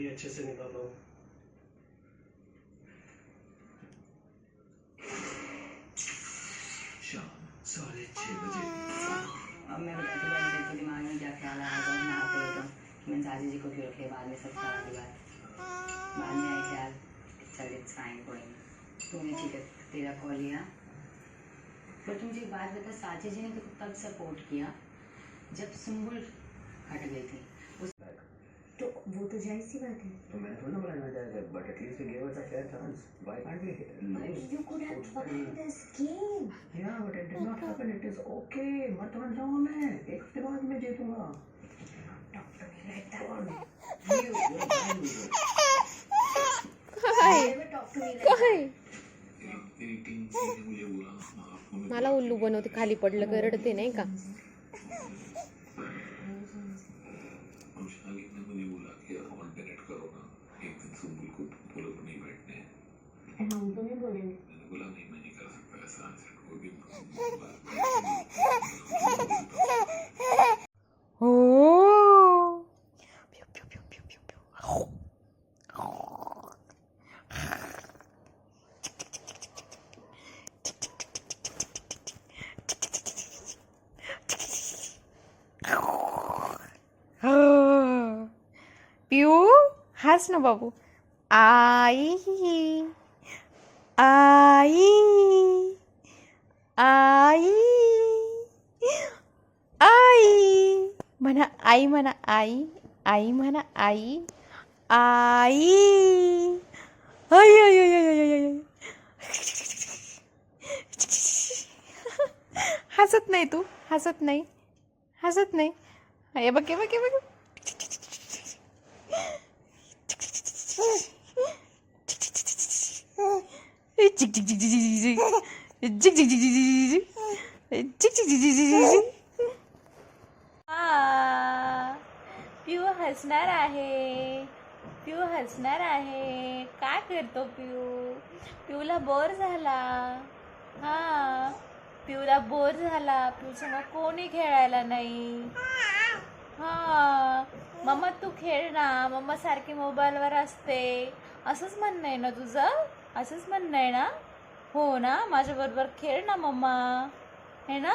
भी अच्छे से निकाल लो शाम साढ़े छह बजे। अब मैं बताती हूँ मेरे को दिमाग में क्या ख्याल आया जब मैं आते हुए तो कि मैंने साजी जी को क्यों रखे बाद में सब सारा दिवार बाद में आया ख्याल चल इट्स फाइन कोई नहीं। तूने ठीक है तेरा कॉल लिया। पर तुम मुझे एक बात बता साजी जी ने तो तब सपोर्ट किया जब सुम्बुल हट गई थी। तुझ्याशी बाकी तो ना but at least we give it a fair chance why can't we you could have या but it did not happen it is okay मत बन जाओ मैं एक हफ्ते बाद मैं जीतूंगा मला उल्लू बनवते. खाली पडलं रडते नाही का? 오. 뾰뾰뾰뾰뾰뾰. পিউ হাস না বাবু আই आई आई आई म्हणा आई म्हणा आई आई म्हणा आई आई अय अय हसत नाही तू हसत नाही हसत नाही हे बघ हे बघ हे बघ Cik पिऊ हसणार आहे. पिऊ हसणार आहे. काय करतो पिऊ पिऊला बोर झाला. हा पिऊला बोर झाला. पिऊ सांगा कोणी खेळायला नाही. हा मम्मा तू खेळ ना. मम्मा सारखी मोबाईलवर असते. असंच म्हणणं आहे ना तुझं? असंच म्हणणं आहे ना? हो ना? माझ्याबरोबर खेळ ना मम्मा. हे ना?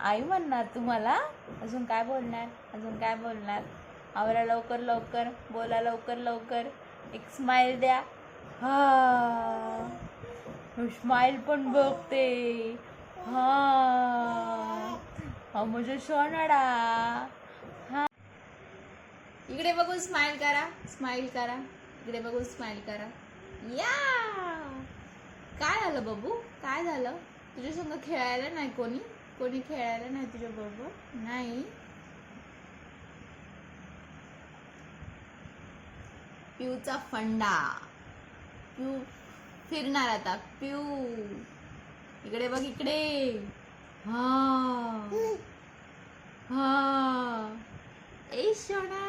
आई म्हणणार तुम्हाला अजून काय बोलणार? अजून काय बोलणार? आवरा लवकर लवकर. बोला लवकर लवकर. एक स्माईल द्या. हा. स्माईल पण बघते. हा. हा म्हणजे सोनाडा. हा. इकडे बघून स्माईल करा. स्माइल करा. इकडे बघून स्माईल करा. या! काय झालं बाबू? काय झालं? तुझ्या संग खेळायला नाही कोणी? कोणी खेळायला नाही तुझ्या बरोबर? नाही? पिऊचा फंडा. पिऊ फिरणार आता. पिऊ इकडे बघ इकडे. हा. हा. ए शोणा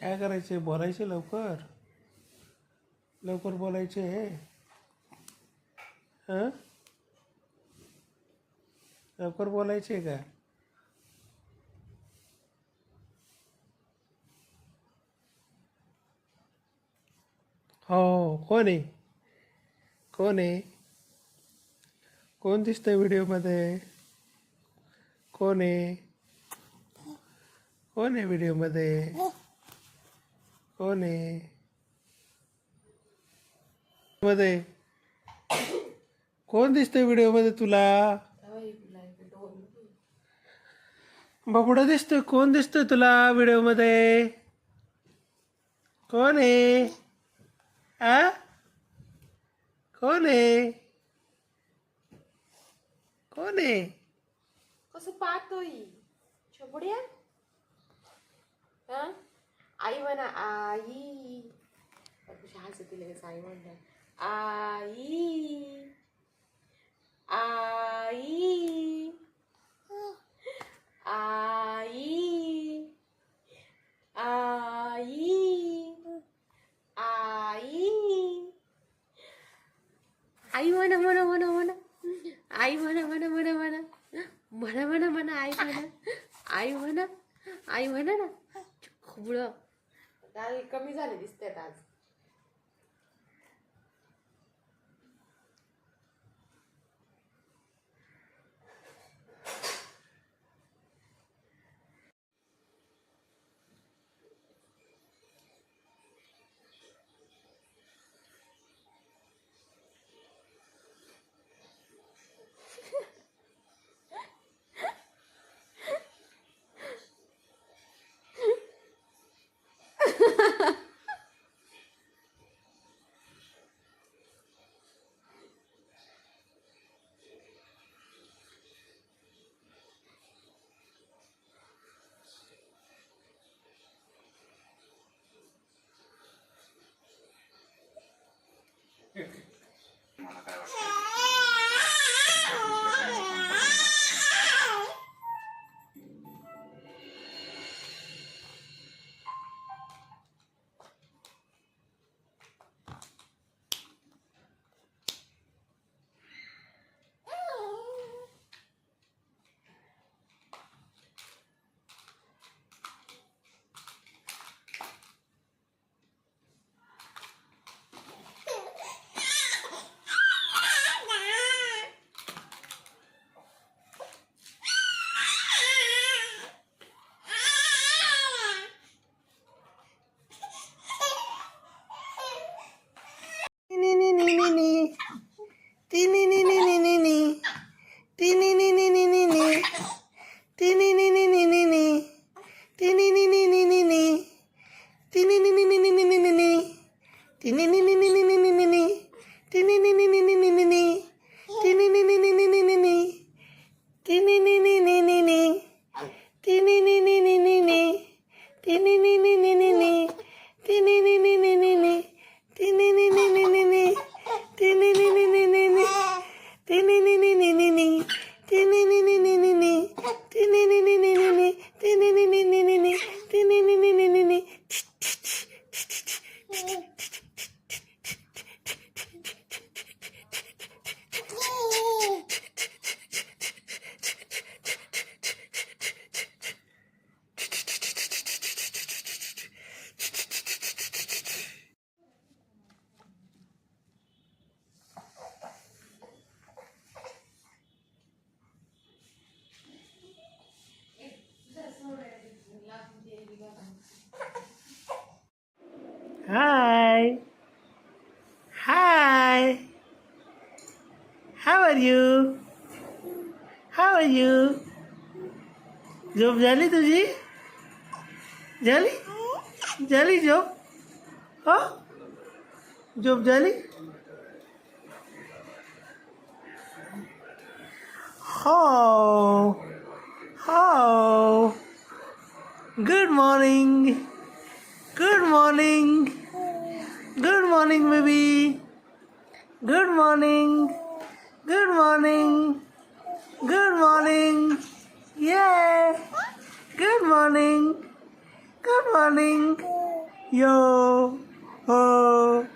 काय करायचे बोलायचे लवकर. लवकर बोलायचे हं. लवकर बोलायचे का? हो, हो. कोण आहे? कोण आहे? कोण दिसतंय व्हिडिओमध्ये? कोण आहे? कोण आहे व्हिडिओमध्ये? कोण आहे? मध्ये? कोण दिसतंय व्हिडिओमध्ये तुला? बाबुडा दिसतोय. कोण दिसतोय तुला व्हिडिओमध्ये? कोण आहे? आ? कोण आहे? हो कोण आहे कसं पाहतोय? छोबड्या? हा? आई म्हणा आई. कशी हसती लगेच आई म्हणणार आई आई आई आई आई म्हणा म्हणा म्हणा म्हणा आई म्हणा म्हणा म्हणा म्हणा म्हणा म्हणा म्हणा आई म्हणा आई म्हणा आई म्हणा ना खुबळं. काल कमी झाले दिसतात आज. How are you? झोप झाली तुझी झाली झाली झोप हो झोप झाली हो हो good morning Good morning. Good morning, baby. Good morning. Good morning. Good morning. Yeah. Good morning. Good morning. Yo. Oh.